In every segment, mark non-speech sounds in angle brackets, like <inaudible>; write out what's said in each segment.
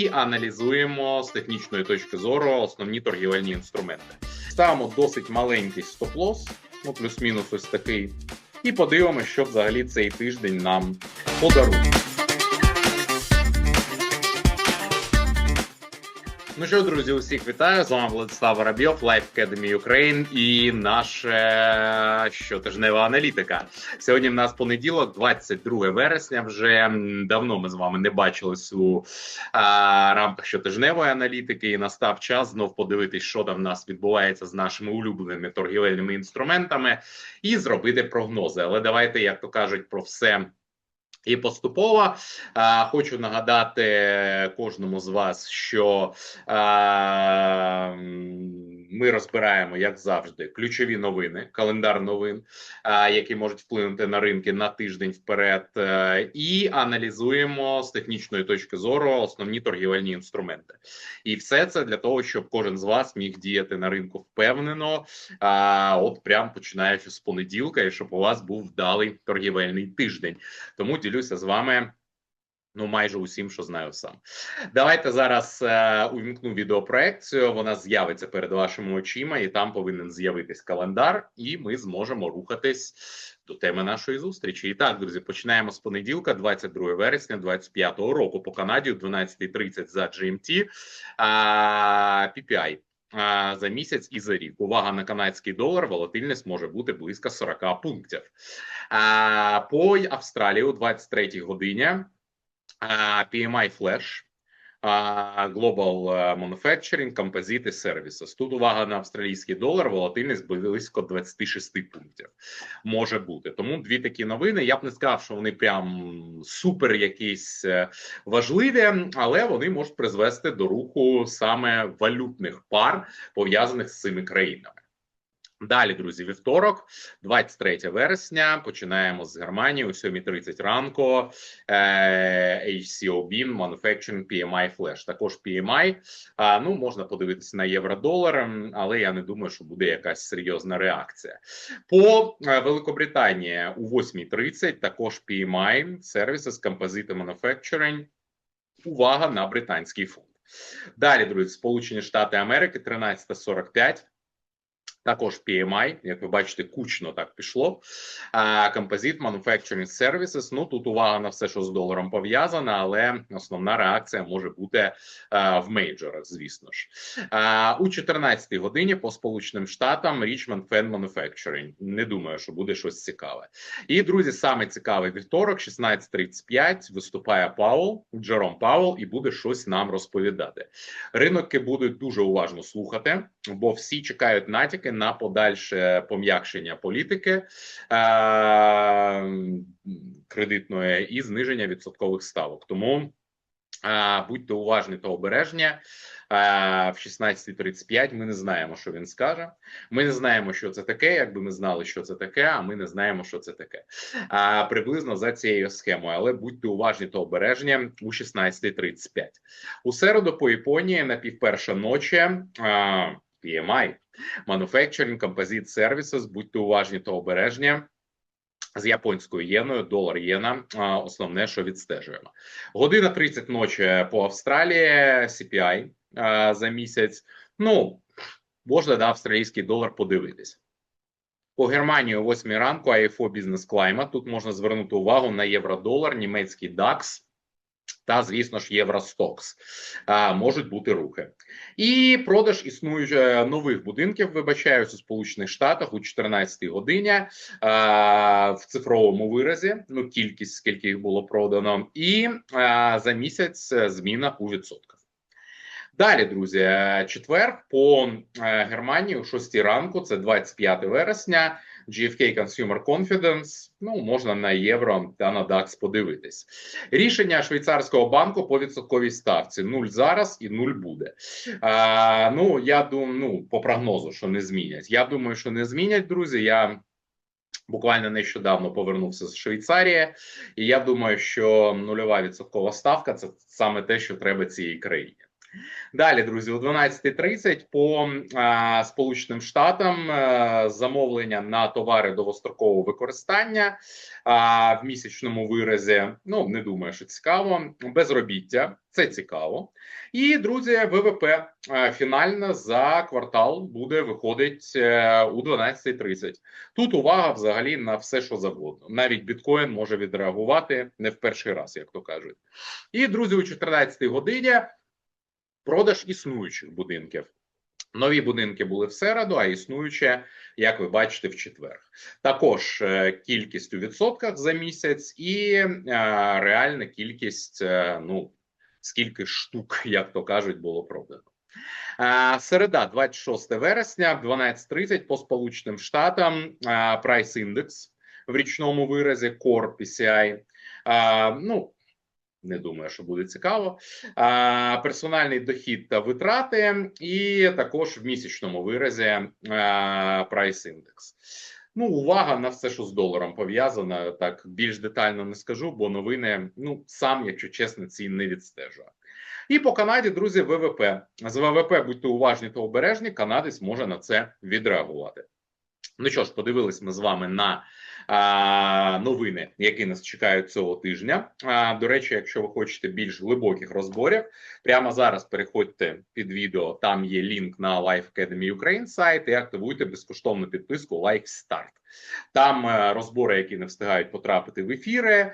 і аналізуємо з технічної точки зору основні торгівельні інструменти. Ставимо досить маленький стоп-лосс, ну плюс-мінус ось такий, і подивимося, що взагалі цей тиждень нам подарує. Ну що, друзі, усіх вітаю. З вами Владислав Воробйов, Life Academy Ukraine і наша щотижнева аналітика. Сьогодні в нас понеділок, 22 вересня. Вже давно ми з вами не бачились у а, рамках щотижневої аналітики. І настав час знов подивитись, що там в нас відбувається з нашими улюбленими торгівельними інструментами, і зробити прогнози. Але давайте, як то кажуть, про все. І поступово а, хочу нагадати кожному з вас, що а, ми розбираємо, як завжди, ключові новини, календар новин, а, які можуть вплинути на ринки на тиждень вперед, а, і аналізуємо з технічної точки зору основні торгівельні інструменти. І все це для того, щоб кожен з вас міг діяти на ринку впевнено. А, от прям починаючи з понеділка, і щоб у вас був вдалий торгівельний тиждень. Тому ділюся з вами. Ну, майже усім, що знаю сам. Давайте зараз е, увімкну відеопроекцію. Вона з'явиться перед вашими очима, і там повинен з'явитись календар, і ми зможемо рухатись до теми нашої зустрічі. І так, друзі, починаємо з понеділка, 22 вересня 25-го року по Канаді, о 12.30 за GMT. А, PPI. А, За місяць і за рік увага на канадський долар. Волатильність може бути близько 40 пунктів. По Австралії у 23 годині PMI Flash, Global Manufacturing, Composite Services. Тут увага на австралійський долар, волатильність близько 26 пунктів може бути. Тому дві такі новини. Я б не сказав, що вони прям супер якісь е, важливі, але вони можуть призвести до руху саме валютних пар пов'язаних з цими країнами. Далі, друзі, вівторок, 23 вересня. Починаємо з Германії о 7.30 ранку. Е, HCO BIN, Manufacturing PMI Flash. Також PMI. Ну можна подивитися на євро-долар, але я не думаю, що буде якась серйозна реакція. По е, Великобританії о 8.30 також PMI Services Composite Manufacturing. Увага на британський фонд. Далі, друзі, Сполучені Штати Америки 13.45. Також PMI, як ви бачите, кучно так пішло. Composite Manufacturing Services, Ну тут увага на все, що з доларом пов'язана, але основна реакція може бути в мейджорах, звісно ж. У 14-й годині по Сполученим Штатам Richmond Fan Manufacturing. Не думаю, що буде щось цікаве. І друзі, саме цікавий вівторок, 16.35, виступає Паул, Джером Паул, і буде щось нам розповідати. Ринки будуть дуже уважно слухати, бо всі чекають натяки на подальше пом'якшення політики е, кредитної і зниження відсоткових ставок. Тому е, будьте уважні та обережні. Е, в 16.35 ми не знаємо, що він скаже. Ми не знаємо, що це таке. Якби ми знали, що це таке, а ми не знаємо, що це таке. А приблизно за цією схемою. Але будьте уважні та обережні у 16.35. У середу по Японії на півперша ночі. PMI, Manufacturing Composite Services, будьте уважні та обережні. З японською єною, долар єна, основне, що відстежуємо. Година 30 ночі по Австралії, CPI за місяць. Ну, можна на австралійський долар подивитись. По Германії о 8 ранку IFO Business Climate. Тут можна звернути увагу на євро-долар, німецький DAX та, звісно ж, Євростокс можуть бути рухи, і продаж існуючих е, нових будинків. Вибачаюсь у Сполучених Штатах у 14 годині в цифровому виразі. Ну кількість скільки їх було продано, і за місяць е, зміна у відсотках. Далі, друзі, е, четвер по Германії о 6 ранку, це 25 вересня. GFK Consumer Confidence, ну можна на євро та на DAX подивитись. Рішення швейцарського банку по відсотковій ставці: нуль зараз і нуль буде. А, Ну я думаю, ну по прогнозу, що не змінять. Я думаю, що не змінять, друзі. Я Буквально нещодавно повернувся з Швейцарії, і я думаю, що нульова відсоткова ставка це саме те, що треба цій країні. Далі, друзі, о 12.30 по а, Сполученим Штатам а, замовлення на товари довгострокового використання а, в місячному виразі. Ну не думаю, що цікаво. Безробіття це цікаво. І друзі, ВВП а, фінально за квартал буде виходить а, у 12.30. Тут увага взагалі на все, що завгодно. Навіть біткоін може відреагувати не в перший раз, як то кажуть. І друзі, о 14 годині продаж існуючих будинків. Нові будинки були в середу, а існуюче, як ви бачите, в четвер. Також е, кількість у відсотках за місяць і е, реальна кількість, е, ну скільки штук, <laughs> як то кажуть, було продано. Середа, 26 вересня, 12.30 по Сполученим Штатам. Прайс індекс в річному виразі Core PCI. Ну не думаю, що буде цікаво. А, Персональний дохід та витрати, і також в місячному виразі прайс індекс. Ну, увага на все, що з доларом пов'язано. Так більш детально не скажу, бо новини, ну сам, якщо чесно, ці не відстежую. І по Канаді, друзі, ВВП з ВВП, будьте уважні та обережні, канадець може на це відреагувати. Ну що ж, подивились ми з вами на а, новини, які нас чекають цього тижня. А, До речі, якщо ви хочете більш глибоких розборів, прямо зараз переходьте під відео. Там є лінк на Life Academy Ukraine сайт і активуйте безкоштовну підписку Life Start. Там е, розбори, які не встигають потрапити в ефіри, е,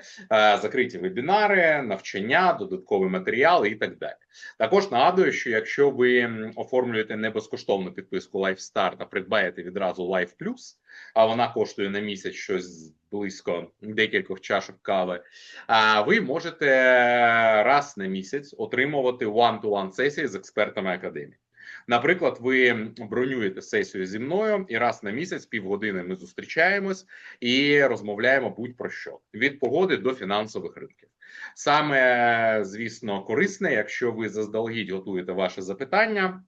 закриті вебінари, навчання, додаткові матеріали і так далі. Також нагадую, що якщо ви оформлюєте не безкоштовну підписку Life Start, а придбаєте відразу Life Plus, а вона коштує на місяць щось близько декількох чашок кави. А ви можете раз на місяць отримувати one-to-one сесії з експертами академії. Наприклад, ви бронюєте сесію зі мною, і раз на місяць, півгодини, ми зустрічаємось і розмовляємо будь-про що від погоди до фінансових ринків. Саме звісно корисне, якщо ви заздалегідь готуєте ваше запитання,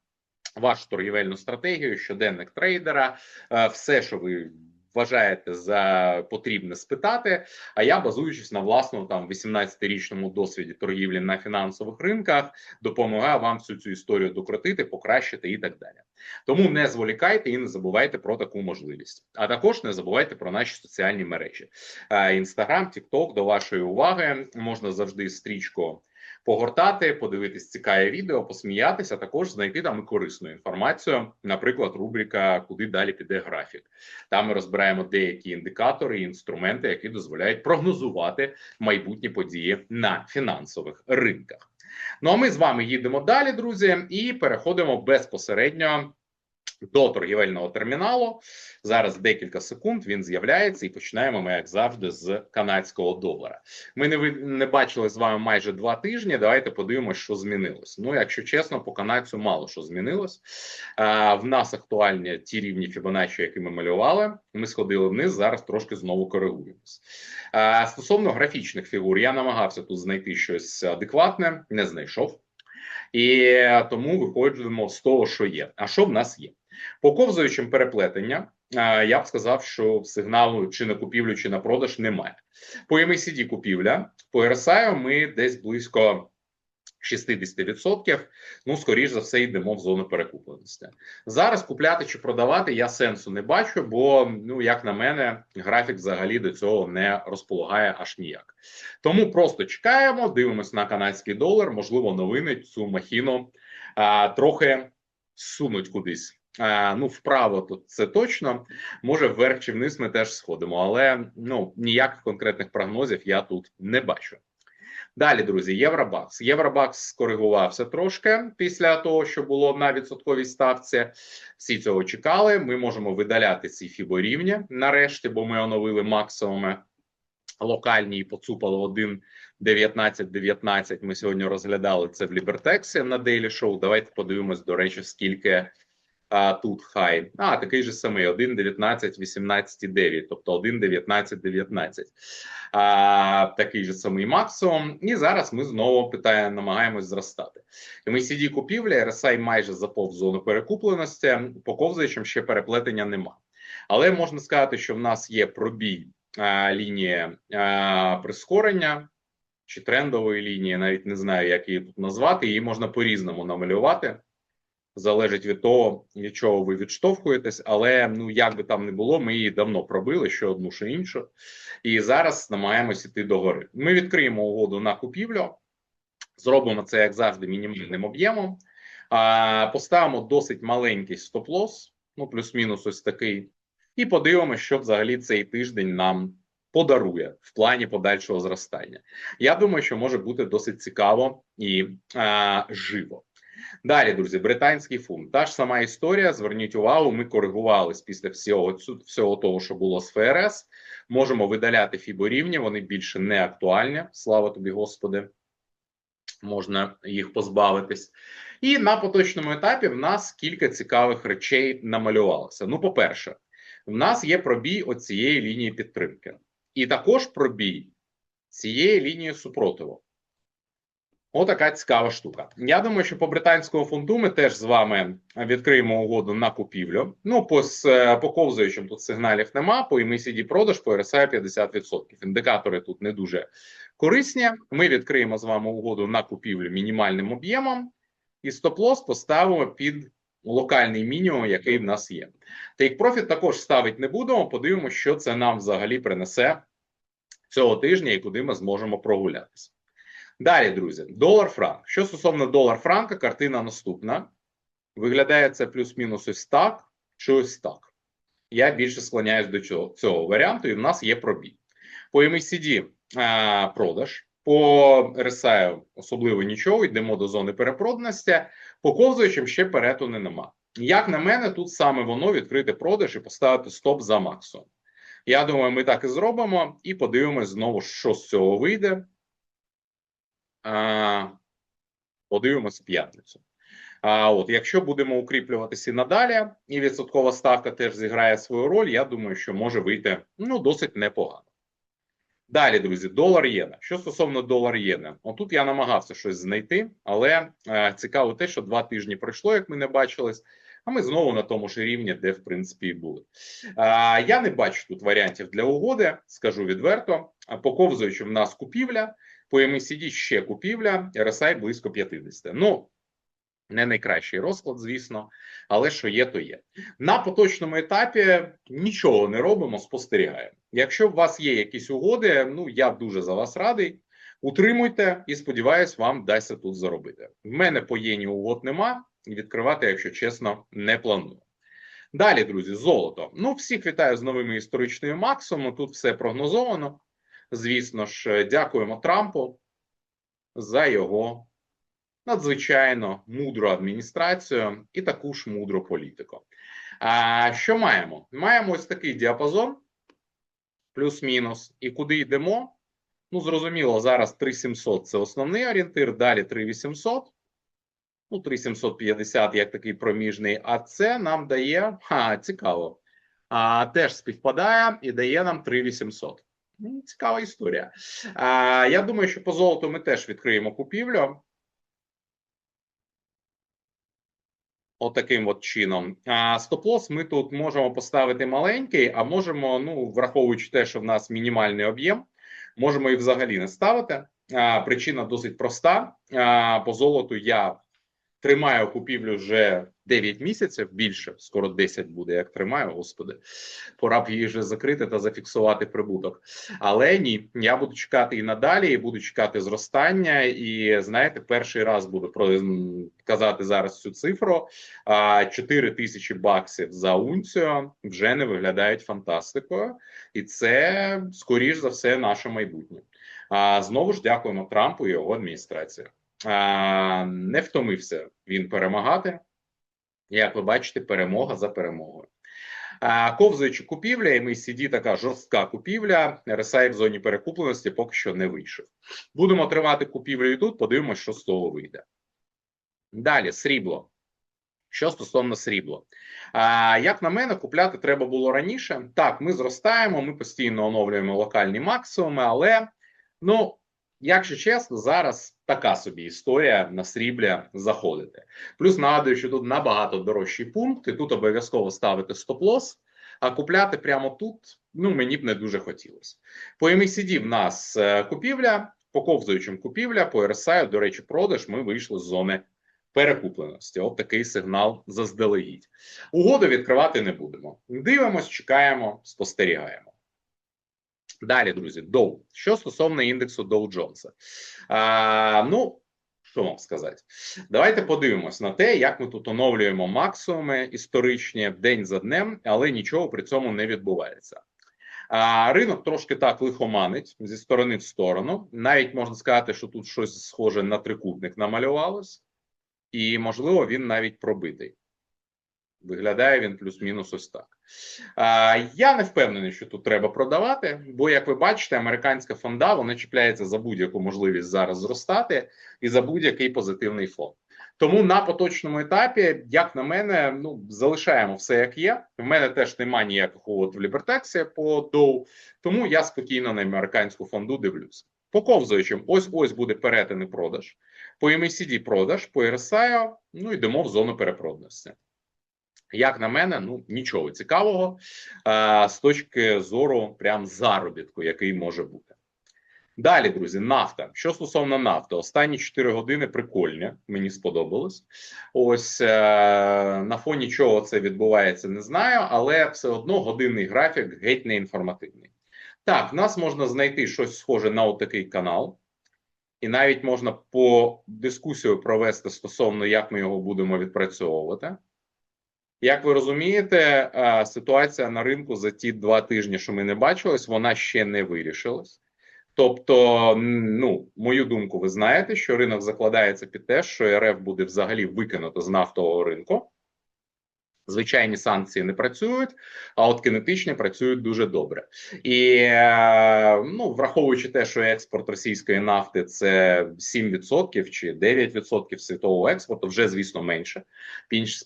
вашу торгівельну стратегію, щоденник трейдера, е, все, що ви вважаєте за потрібне спитати. А я, базуючись на власному там 18-річному досвіді торгівлі на фінансових ринках, допомагаю вам всю цю історію докрутити, покращити і так далі. Тому не зволікайте і не забувайте про таку можливість. А також не забувайте про наші соціальні мережі. Інстаграм, Тікток до вашої уваги можна завжди стрічку погортати, подивитись цікаве відео, посміятися, також знайти там і корисну інформацію. Наприклад, рубрика Куди далі піде графік. Там ми розбираємо деякі індикатори і інструменти, які дозволяють прогнозувати майбутні події на фінансових ринках. Ну а ми з вами їдемо далі, друзі, і переходимо безпосередньо до торгівельного терміналу. Зараз декілька секунд він з'являється, і починаємо ми, як завжди, з канадського долара. Ми не не бачили з вами майже два тижні. Давайте подивимося, що змінилось. Ну, якщо чесно, по канадцю мало що змінилось. А, В нас актуальні ті рівні Фібоначчі, які ми малювали. Ми сходили вниз. Зараз трошки знову коригуємось. Стосовно графічних фігур, я намагався тут знайти щось адекватне, не знайшов. І тому виходимо з того, що є. А що в нас є? По ковзаючим переплетення я б сказав, що сигналу чи на купівлю, чи на продаж немає. По MACD купівля, по RSI ми десь близько 60%, ну скоріш за все йдемо в зону перекупленості. Зараз купляти чи продавати я сенсу не бачу, бо ну як на мене, графік взагалі до цього не розполагає аж ніяк. Тому просто чекаємо, дивимося на канадський долар. Можливо, новини цю махіну а, трохи сунуть кудись. А, ну, вправо то це точно може вверх чи вниз. Ми теж сходимо, але ну ніяких конкретних прогнозів я тут не бачу. Далі, друзі, Євробакс. Євробакс скоригувався трошки після того, що було на відсотковій ставці. Всі цього чекали. Ми можемо видаляти ці фіборівні нарешті, бо ми оновили максимуми локальні і поцупали 1, 19, 19. Ми сьогодні розглядали це в Лібертексі на Daily Show. Давайте подивимось, до речі, скільки а тут хай. А, такий же самий: 1, 19, 18, 9, тобто 1, 19, 19. А, Такий же самий максимум. І зараз ми знову питаємо, намагаємось зростати. MACD купівля, RSI майже заповз зону перекупленості, по ковзаючим ще переплетення нема. Але можна сказати, що в нас є пробій а, лінії а, прискорення. чи трендової лінії, навіть не знаю, як її тут назвати. Її можна по-різному намалювати. Залежить від того, від чого ви відштовхуєтесь, але ну як би там не було, ми її давно пробили, що одну, що іншу, і зараз намагаємось іти догори. Ми відкриємо угоду на купівлю, зробимо це як завжди мінімальним об'ємом. Поставимо досить маленький стоп-лосс, ну плюс-мінус ось такий, і подивимося, що взагалі цей тиждень нам подарує в плані подальшого зростання. Я думаю, що може бути досить цікаво і а, живо. Далі, друзі, британський фунт. Та ж сама історія. Зверніть увагу, ми коригувались після всього всього того, що було з ФРС. Можемо видаляти фіборівні, вони більше не актуальні. Слава тобі, Господи. Можна їх позбавитись. І на поточному етапі в нас кілька цікавих речей намалювалося. Ну, по-перше, в нас є пробій оцієї лінії підтримки, і також пробій цієї лінії супротиву. Отака цікава штука. Я думаю, що по британському фунту ми теж з вами відкриємо угоду на купівлю. Ну, по по ковзаючим тут сигналів нема. По MACD продаж по RSI 50%. Індикатори тут не дуже корисні. Ми відкриємо з вами угоду на купівлю мінімальним об'ємом, і стоп-лосс поставимо під локальний мінімум, який в нас є. Profit також ставити не будемо. Подивимося, що це нам взагалі принесе цього тижня і куди ми зможемо прогулятися. Далі, друзі, долар франк. Що стосовно долар франка, картина наступна. Виглядає це плюс-мінус ось так, чи ось так. Я більше склоняюсь до цього цього варіанту, і в нас є пробій. По MACD а, продаж, по RSI особливо нічого, йдемо до зони перепроданості. По ковзуючим ще перетони нема. Як на мене, тут саме воно відкрити продаж і поставити стоп за максимум. Я думаю, ми так і зробимо, і подивимось знову, що з цього вийде. Подивимось п'ятницю. А от якщо будемо укріплюватися надалі, і відсоткова ставка теж зіграє свою роль, я думаю, що може вийти ну досить непогано. Далі, друзі, долар єна. Що стосовно долар єна, отут я намагався щось знайти, але е, цікаво те, що два тижні пройшло, як ми не бачились, а ми знову на тому ж рівні, де в принципі і були. Е, я не бачу тут варіантів для угоди, скажу відверто. Поковзуючи в нас купівля. По MACD ще купівля, RSI близько 50. Ну, не найкращий розклад, звісно, але що є, то є. На поточному етапі нічого не робимо, спостерігаємо. Якщо у вас є якісь угоди, ну я дуже за вас радий. Утримуйте і сподіваюсь, вам вдасться тут заробити. В мене по єні угод нема, відкривати, якщо чесно, не планую. Далі, друзі, золото. Ну, всіх вітаю з новими історичними максимумами. Тут все прогнозовано. Звісно ж, дякуємо Трампу за його надзвичайно мудру адміністрацію і таку ж мудру політику. А що маємо? Маємо ось такий діапазон, плюс-мінус, і куди йдемо? Ну, зрозуміло, зараз 3700 це основний орієнтир, далі 3800. Ну, 3750 як такий проміжний, а це нам дає ха, цікаво. А, Теж співпадає і дає нам 3800. Ну, цікава історія. А, Я думаю, що по золоту ми теж відкриємо купівлю. Отаким от, от чином. А стоп-лосс ми тут можемо поставити маленький, а можемо, ну, враховуючи те, що в нас мінімальний об'єм, можемо і взагалі не ставити. А, Причина досить проста. А, По золоту я тримаю купівлю вже 9 місяців більше, скоро 10 буде, як тримаю, господи. Пора б її вже закрити та зафіксувати прибуток. Але ні, я буду чекати і надалі, і буду чекати зростання. І знаєте, перший раз буду казати зараз цю цифру: 4 тисячі баксів за унцію вже не виглядають фантастикою, і це скоріш за все наше майбутнє. А знову ж дякуємо Трампу і його адміністрації. Не втомився він перемагати. Як ви бачите, перемога за перемогою. Ковзаючи купівля, і MACD така жорстка купівля. RSI в зоні перекупленості поки що не вийшов. Будемо тривати купівлю і тут, подивимося, що з того вийде. Далі срібло. Що стосовно срібла, а, як на мене, купляти треба було раніше. Так, ми зростаємо, ми постійно оновлюємо локальні максимуми, але ну Якщо чесно, зараз така собі історія на срібля заходити. Плюс нагадую, що тут набагато дорожчі пункти. Тут обов'язково ставити стоп-лосс, а купляти прямо тут ну мені б не дуже хотілося. По MACD в нас е, купівля, По ковзуючим купівля, по RSI, до речі, продаж ми вийшли з зони перекупленості. От такий сигнал заздалегідь. Угоду відкривати не будемо. Дивимось, чекаємо, спостерігаємо. Далі, друзі, Dow. Що стосовно індексу Dow Jones. А, ну, що вам сказати? Давайте подивимось на те, як ми тут оновлюємо максимуми історичні день за днем, але нічого при цьому не відбувається. А ринок трошки так лихоманить зі сторони в сторону. Навіть можна сказати, що тут щось схоже на трикутник намалювалось, і можливо він навіть пробитий. Виглядає він плюс-мінус ось так. Я не впевнений, що тут треба продавати, бо, як ви бачите, американська фонда вона чіпляється за будь-яку можливість зараз зростати і за будь-який позитивний фон. Тому на поточному етапі, як на мене, ну залишаємо все як є. В мене теж немає ніякого от в Лібертексі по доу, тому я спокійно на американську фонду дивлюся. По ковзуючим, ось ось буде перетин і продаж. По MACD продаж, по RSI, ну йдемо в зону перепроданості. Як на мене, ну нічого цікавого а, з точки зору прям заробітку, який може бути. Далі, друзі, нафта. Що стосовно нафти, останні 4 години прикольні, мені сподобалось. Ось е на фоні чого це відбувається, не знаю, але все одно годинний графік геть не інформативний. Так, в нас можна знайти щось схоже на отакий канал, і навіть можна по дискусію провести стосовно, як ми його будемо відпрацьовувати. Як ви розумієте, ситуація на ринку за ті два тижні, що ми не бачились, вона ще не вирішилась. Тобто, ну мою думку, ви знаєте, що ринок закладається під те, що РФ буде взагалі викинуто з нафтового ринку. Звичайні санкції не працюють, а от кинетичні працюють дуже добре. І е, ну, враховуючи те, що експорт російської нафти це 7% чи 9% світового експорту, вже звісно менше.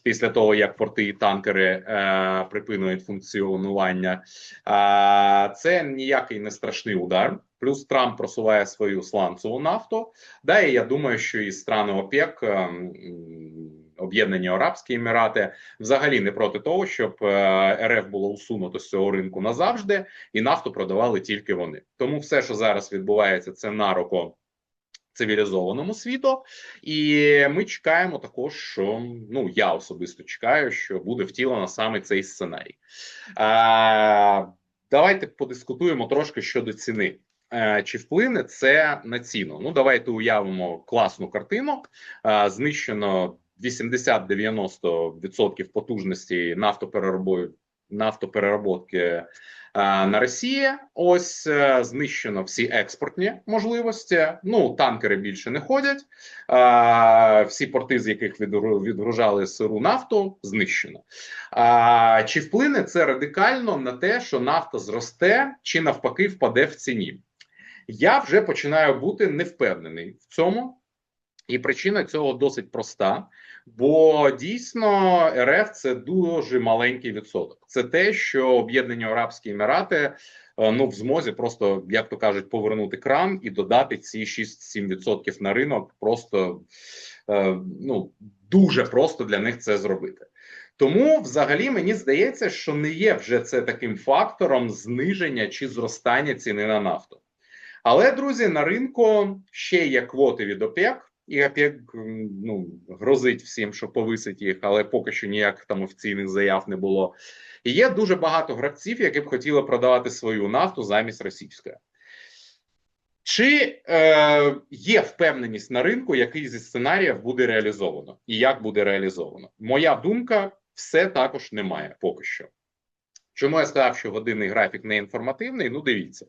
Після того як порти і танкери е, припинують функціонування, е, це ніякий не страшний удар. Плюс Трамп просуває свою сланцеву нафту. Да, і я думаю, що і страни ОПЕК. Е, Об'єднані Арабські Емірати взагалі не проти того, щоб е, РФ було усунуто з цього ринку назавжди, і нафту продавали тільки вони. Тому все, що зараз відбувається, це на руку цивілізованому світу, і ми чекаємо також, що ну я особисто чекаю, що буде втілено саме цей сценарій. А, Давайте подискутуємо трошки щодо ціни. Е, чи вплине це на ціну? Ну давайте уявимо класну картину. Знищено 80-90% потужності нафтопереробки на Росії. Ось е, знищено всі експортні можливості. Ну танкери більше не ходять. Всі порти, з яких відгружали сиру нафту, знищено. Чи вплине це радикально на те, що нафта зросте, чи навпаки впаде в ціні? Я вже починаю бути невпевнений в цьому. І причина цього досить проста, бо дійсно РФ це дуже маленький відсоток. Це те, що Об'єднані Арабські Емірати е, ну в змозі просто як то кажуть повернути кран і додати ці 6-7% на ринок. Просто е, ну дуже просто для них це зробити. Тому, взагалі, мені здається, що не є вже це таким фактором зниження чи зростання ціни на нафту. Але друзі, на ринку ще є квоти від ОПЕК. І ОПЕК ну, грозить всім, що повисить їх, але поки що ніяких там офіційних заяв не було. І є дуже багато гравців, які б хотіли продавати свою нафту замість російської. Чи е, є впевненість на ринку, який зі сценаріїв буде реалізовано, і як буде реалізовано? Моя думка, все також немає поки що. Чому я сказав, що годинний графік не інформативний? Ну, дивіться,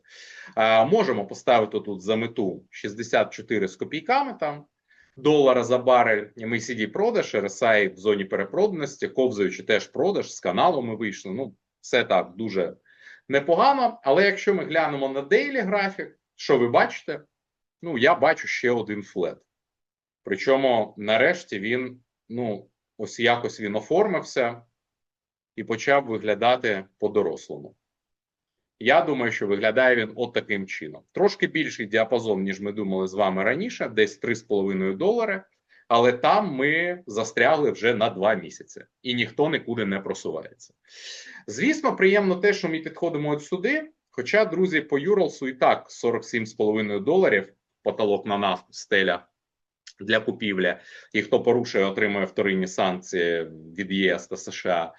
е, можемо поставити тут за мету 64 з копійками там долара за барель. Ми сіді продаж, RSI в зоні перепроданості, ковзаючи теж продаж з каналу. Ми вийшли. Ну, все так дуже непогано. Але якщо ми глянемо на дейлі графік, що ви бачите? Ну, я бачу ще один флет. Причому, нарешті, він ну, ось якось він оформився і почав виглядати по-дорослому. Я думаю, що виглядає він от таким чином. Трошки більший діапазон, ніж ми думали з вами раніше, десь 3,5 долари. Але там ми застрягли вже на 2 місяці, і ніхто нікуди не просувається. Звісно, приємно те, що ми підходимо от сюди. Хоча, друзі, по Юрлсу і так 47,5 доларів потолок на нафту, стеля для купівлі, і хто порушує, отримує вторинні санкції від ЄС та США.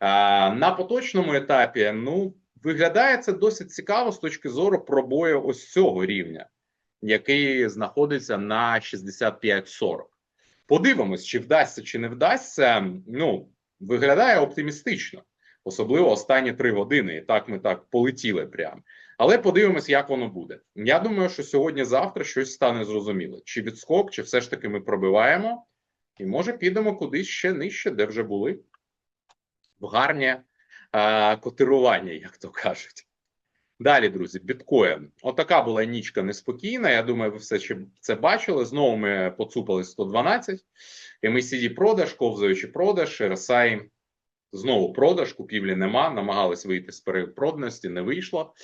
А, на поточному етапі ну виглядає це досить цікаво з точки зору пробою ось цього рівня, який знаходиться на 65-40. Подивимось, чи вдасться, чи не вдасться. Ну виглядає оптимістично, особливо останні три години. І так ми так полетіли прямо. Але подивимось, як воно буде. Я думаю, що сьогодні-завтра щось стане зрозуміло: чи відскок, чи все ж таки ми пробиваємо, і може підемо кудись ще нижче, де вже були в гарні котирування, як то кажуть. Далі, друзі, біткоін. Отака була нічка неспокійна. Я думаю, ви все ще це бачили. Знову ми поцупили 112. MACD продаж, ковзаючи продаж, RSI знову продаж, купівлі нема. Намагались вийти з перепроданості, не вийшло.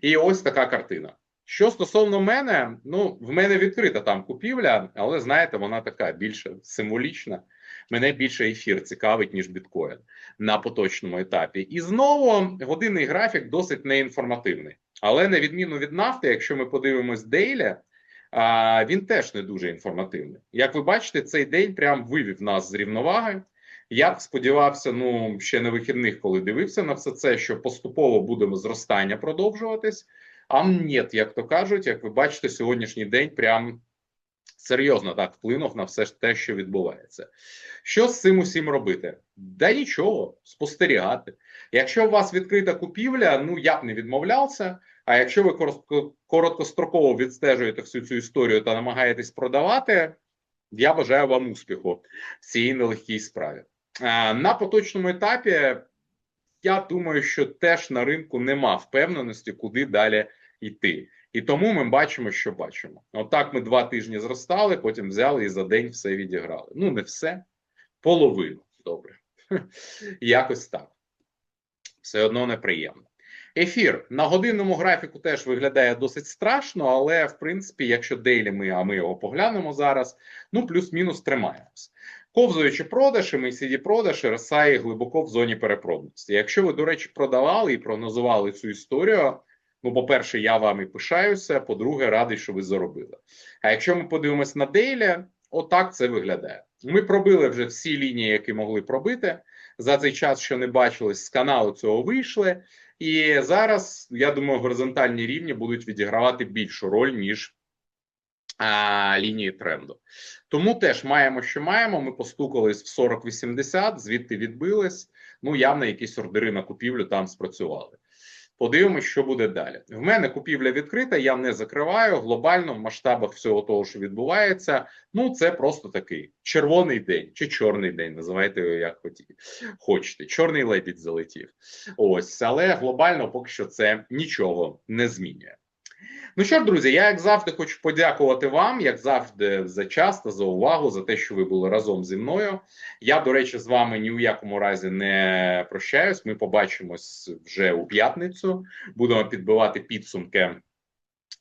І ось така картина. Що стосовно мене, ну в мене відкрита там купівля, але знаєте, вона така більше символічна. Мене більше ефір цікавить, ніж біткоін на поточному етапі. І знову годинний графік досить неінформативний. Але на відміну від нафти, якщо ми подивимось дейлі, а, він теж не дуже інформативний. Як ви бачите, цей день прям вивів нас з рівноваги. Я б сподівався, ну ще на вихідних, коли дивився на все це, що поступово будемо зростання продовжуватись. А ні, як то кажуть, як ви бачите, сьогоднішній день прям серйозно так вплинув на все те, що відбувається. Що з цим усім робити? Да нічого, спостерігати. Якщо у вас відкрита купівля, ну я б не відмовлявся. А якщо ви коротко, короткостроково відстежуєте всю цю історію та намагаєтесь продавати, я бажаю вам успіху в цій нелегкій справі. На поточному етапі. Я думаю, що теж на ринку нема впевненості, куди далі йти. І тому ми бачимо, що бачимо. Отак ми два тижні зростали, потім взяли і за день все відіграли. Ну, не все, половину. Добре. <laughs> Якось так. Все одно неприємно. Ефір на годинному графіку теж виглядає досить страшно, але в принципі, якщо дейлі ми, а ми його поглянемо зараз, ну плюс-мінус тримаємось. Ковзуючи продаж, MACD продаж, RSI глибоко в зоні перепроданості. Якщо ви, до речі, продавали і прогнозували цю історію, ну, по-перше, я вами пишаюся, по-друге, радий, що ви заробили. А якщо ми подивимось на дейлі, отак це виглядає. Ми пробили вже всі лінії, які могли пробити. За цей час, що не бачились, з каналу цього вийшли. І зараз, я думаю, горизонтальні рівні будуть відігравати більшу роль, ніж а, лінії тренду. Тому теж маємо, що маємо. Ми постукались в 40-80, звідти відбились. Ну, явно якісь ордери на купівлю там спрацювали. Подивимось, що буде далі. В мене купівля відкрита, я не закриваю глобально в масштабах всього того, що відбувається. Ну, це просто такий червоний день чи чорний день. Називайте його як хотіть, Хочете. Чорний лебідь залетів. Ось, але глобально поки що це нічого не змінює. Ну що ж, друзі, я як завжди хочу подякувати вам, як завжди, за час та за увагу, за те, що ви були разом зі мною. Я, до речі, з вами ні в якому разі не прощаюсь. Ми побачимось вже у п'ятницю. Будемо підбивати підсумки.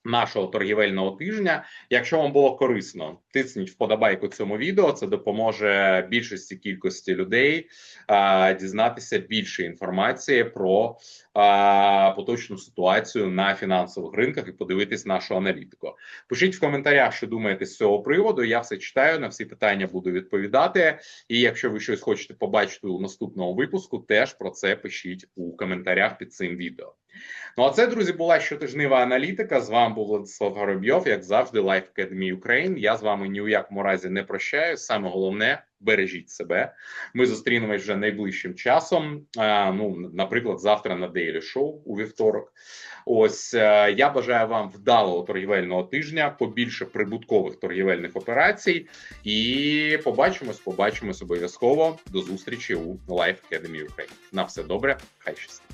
Нашого торгівельного тижня. Якщо вам було корисно, тисніть вподобайку цьому відео. Це допоможе більшості кількості людей а, дізнатися більше інформації про а, поточну ситуацію на фінансових ринках і подивитись нашу аналітику. Пишіть в коментарях, що думаєте з цього приводу. Я все читаю, на всі питання буду відповідати. І якщо ви щось хочете побачити у наступному випуску, теж про це пишіть у коментарях під цим відео. Ну а це, друзі, була щотижнева аналітика. З вами був Владислав Горобйов, як завжди, Life Academy Ukraine. Я з вами ні у якому разі не прощаюсь. Саме головне, бережіть себе. Ми зустрінемось вже найближчим часом. А, ну, наприклад, завтра на Daily Show у вівторок. Ось я бажаю вам вдалого торгівельного тижня, побільше прибуткових торгівельних операцій. І побачимось, побачимось обов'язково. До зустрічі у Life Academy Ukraine. На все добре, хай щастить.